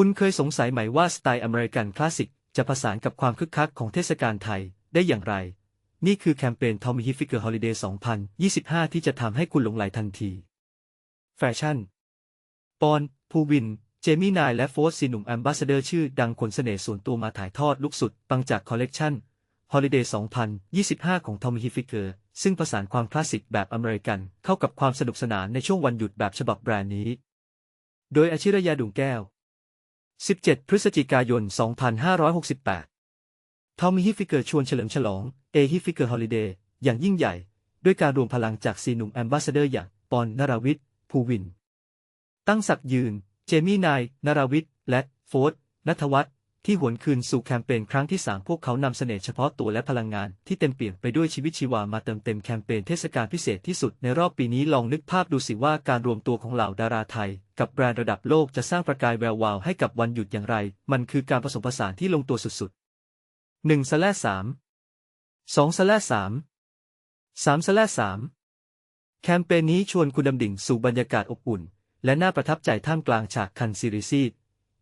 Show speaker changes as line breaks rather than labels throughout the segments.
คุณเคยสงสัยไหมว่าสไตล์อเมริกันคลาสสิกจะผสานกับความคึกคักของเทศกาลไทยได้อย่างไร นี่คือแคมเปญ Tommy Hilfiger Holiday 2025 ที่จะทำให้คุณหลงไหลทันที แฟชั่น ปอน ภูวิน เจมี่นายและโฟร์ซีหนุ่มแอมบาสเดอร์ชื่อดังคนเสน่ห์ส่วนตัวมาถ่ายทอดลุกสุด ปังจากคอลเลกชัน Holiday 2025 ของ Tommy Hilfiger ซึ่งผสานความคลาสสิกแบบอเมริกันเข้ากับความสนุกสนานในช่วงวันหยุดแบบฉบับแบรนด์นี้ โดยอาชิรยาดุงแก้ว 17 พฤศจิกายน 2568ทอมมี่ฮิฟิเกอร์ชวนเฉลิมฉลอง เอฮิฟิเกอร์ฮอลิเดย์อย่างยิ่งใหญ่ ด้วยการรวมพลังจากซีหนุ่มแอมบาสเดอร์อย่าง ปอนนราวิทย์ภูวิน ตั้งศักยืน เจมี่นายนราวิทย์และโฟร์ดนัทวัฒน์ที่หวนคืนสู่แคมเปญครั้งที่3พวกเขานำเสน่ห์เฉพาะตัวและพลังงานที่เต็มเปี่ยมไปด้วยชีวิตชีวามาเติมเต็มแคมเปญเทศกาลพิเศษที่สุดในรอบปีนี้ลองนึกภาพดูสิว่าการรวมตัวของเหล่าดาราไทย กับแบรนด์ระดับโลกจะสร้างประกายแวววาวให้กับวันหยุดอย่างไร มันคือการผสมผสานที่ลงตัวสุดๆ1สแลสาม2สแลสาม3สแลสามแคมเปญนี้ชวนคุณดำดิ่งสู่บรรยากาศอบอุ่น และน่าประทับใจท่ามกลางฉากคันซีรีซี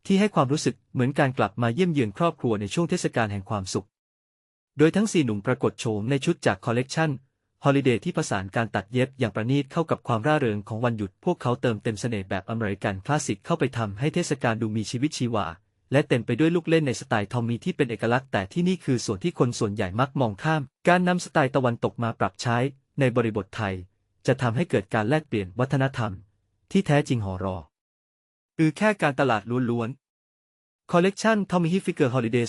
ที่ให้ความรู้สึกเหมือนการกลับมาเยี่ยมเยือนครอบครัวในช่วงเทศกาลแห่งความสุข โดยทั้งสี่หนุ่มปรากฏโฉมในชุดจากคอลเลกชัน ฮอลิเดย์ที่ผสานการตัดเย็บอย่างประณีตเข้ากับความร่าเริงของวันหยุดพวกเขาเติมเต็มเสน่ห์แบบอเมริกันคลาสสิกเข้าไปทำให้เทศกาลดูมีชีวิตชีวา และเต็มไปด้วยลูกเล่นในสไตล์ทอมมี่ที่เป็นเอกลักษณ์แต่ที่นี่คือส่วนที่คนส่วนใหญ่มักมองข้าม การนำสไตล์ตะวันตกมาปรับใช้ ในบริบทไทย จะทำให้เกิดการแลกเปลี่ยนวัฒนธรรม ที่แท้จริงหอรออือแค่การตลาดล้วนๆคอลเลกชัน Tommy Hilfiger Holiday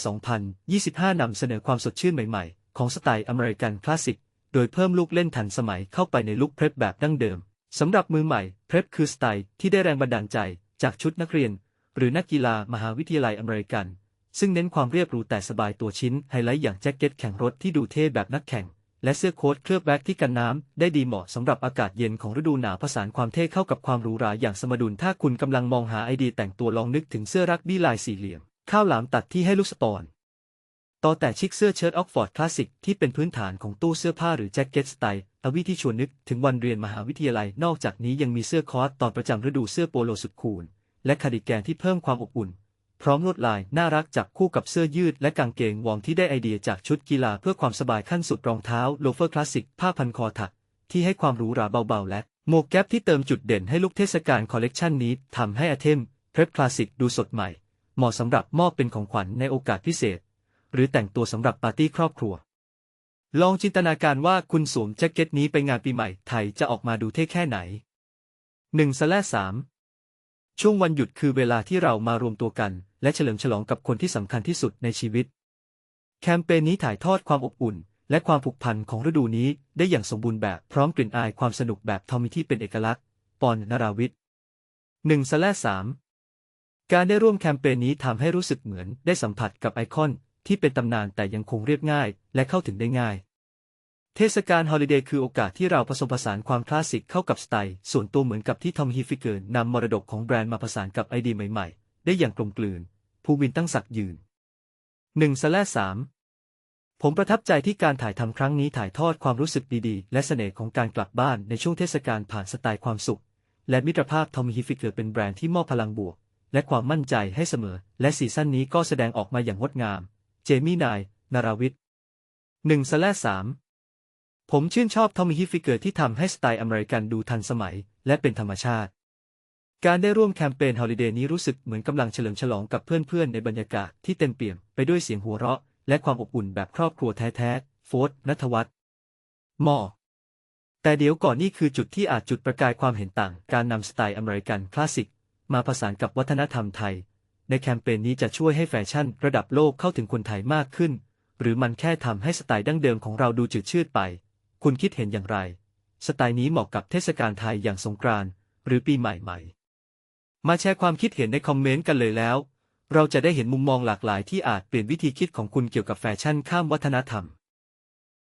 2025นำเสนอความสดชื่นใหม่ๆ ของสไตล์อเมริกันคลาสสิก โดยเพิ่มลูกเล่นทันสมัยเข้าไปในลุคเพร p แบบดั้งเดิมสำหรับมือใหม่เพร p คือสไตล์ที่ได้แรงบันดาลใจจากชุดนักเรียน หรือนักกีฬามหาวิทยาลัยอเมริกัน ซึ่งเน้นความเรียบหรูแต่สบายตัวชิ้นไฮไลท์อย่างแจ็คเก็ตแข่งรถที่ดูเท่แบบนักแข่ง และเสื้อโค้ทเคลือบแบ็กที่กันน้ำได้ดีเหมาะสำหรับอากาศเย็นของฤดูหนาวผสานความเท่เข้ากับความหรูหราอย่างสมดุลถ้าคุณกำลังมองหาไอเดียแต่งตัวลองนึกถึงเสื้อรักบี้ลายสี่เหลี่ยมข้าวหลามตัดที่ให้ลูกสปอน ต่อแต่ชิคเสื้อเชิ้ตออกฟอร์ดคลาสสิกที่เป็นพื้นฐานของตู้เสื้อผ้าหรือแจ็คเก็ตสไตล์อวิที่ชวนนึกถึงวันเรียนมหาวิทยาลัย นอกจากนี้ยังมีเสื้อคอสตอนประจำฤดูเสื้อโปโลสุดคูล และคาร์ดิแกนที่เพิ่มความอบอุ่น พร้อมลวดลายน่ารักจับคู่กับเสื้อยืดและกางเกงวอร์มที่ได้ไอเดียจากชุดกีฬาเพื่อความสบายขั้นสุดรองเท้าโลเฟอร์คลาสสิกผ้าพันคอถัก ที่ให้ความหรูหราเบาๆ และหมวกแก๊ปที่เติมจุดเด่นให้ลุคเทศกาลคอลเลกชันนี้ทำให้อาเทมเพร p คลาสสิกดูสดใหม่ เหมาะสำหรับมอบเป็นของขวัญในโอกาสพิเศษ หรือแต่งตัวสำหรับปาร์ตี้ครอบครัว ลองจินตนาการว่าคุณสวมแจ็คเก็ตนี้ไปงานปีใหม่ไทยจะออกมาดูเท่แค่ไหน1สแลสามช่วงวันหยุดคือเวลาที่เรามารวมตัวกัน และเฉลิมฉลองกับคนที่สำคัญที่สุดในชีวิต แคมเปญนี้ถ่ายทอดความอบอุ่น และความผูกพันของฤดูนี้ได้อย่างสมบูรณ์แบบพร้อมกลิ่นอายความสนุกแบบทอมมี่ที่เป็นเอกลักษณ์ ปอนนาราวิทย์หนึ่งสแลสามการได้ร่วมแคมเปญนี้ทำให้รู้สึกเหมือนได้สัมผัสกับไอคอน ที่เป็นตำนานแต่ยังคงเรียบง่าย และเข้าถึงได้ง่าย เทศกาลฮอลิเดย์คือโอกาสที่เราผสมผสานความคลาสสิกเข้ากับสไตล์ ส่วนตัวเหมือนกับที่ทอมฮีฟิเกอร์นำมรดกของแบรนด์มาผสานกับไอเดียใหม่ๆ ได้อย่างกลมกลืน ภูวินตั้งศักดิ์ยืนหนึ่งสแลสามผมประทับใจที่การถ่ายทำครั้งนี้ถ่ายทอดความรู้สึกดีๆ และเสน่ห์ของการกลับบ้านในช่วงเทศกาลผ่านสไตล์ความสุข และมิตรภาพทอมฮีฟิเกอร์เป็นแบรนด์ที่มอบพลังบวก และความมั่นใจให้เสมอ และซีซั่นนี้ก็แสดงออกมาอย่างงดงาม เจมี่นาย นาราวิทย์หนึ่งสแลสามผมชื่นชอบทอมมี่ฮิฟิเกอร์ที่ทำให้สไตล์อเมริกันดูทันสมัย และเป็นธรรมชาติ การได้ร่วมแคมเปญฮอลิเดย์นี้รู้สึกเหมือนกำลังเฉลิมฉลองกับเพื่อนๆ ในบรรยากาศที่เต็มเปี่ยมไปด้วยเสียงหัวเราะ และความอบอุ่นแบบครอบครัวแท้ๆ โฟร์นัทวัฒน์มอแต่เดี๋ยวก่อนนี่คือจุดที่อาจจุดประกายความเห็นต่าง การนำสไตล์อเมริกันคลาสสิก มาผสานกับวัฒนธรรมไทย ในแคมเปญนี้จะช่วยให้แฟชั่นระดับโลกเข้าถึงคนไทยมากขึ้น หรือมันแค่ทำให้สไตล์ดั้งเดิมของเราดูจืดชืดไป คุณคิดเห็นอย่างไร สไตล์นี้เหมาะกับเทศกาลไทยอย่างสงกรานต์หรือปีใหม่ใหม่มาแชร์ความคิดเห็นในคอมเมนต์กันเลยแล้ว เราจะได้เห็นมุมมองหลากหลายที่อาจเปลี่ยนวิธีคิดของคุณเกี่ยวกับแฟชั่นข้ามวัฒนธรรม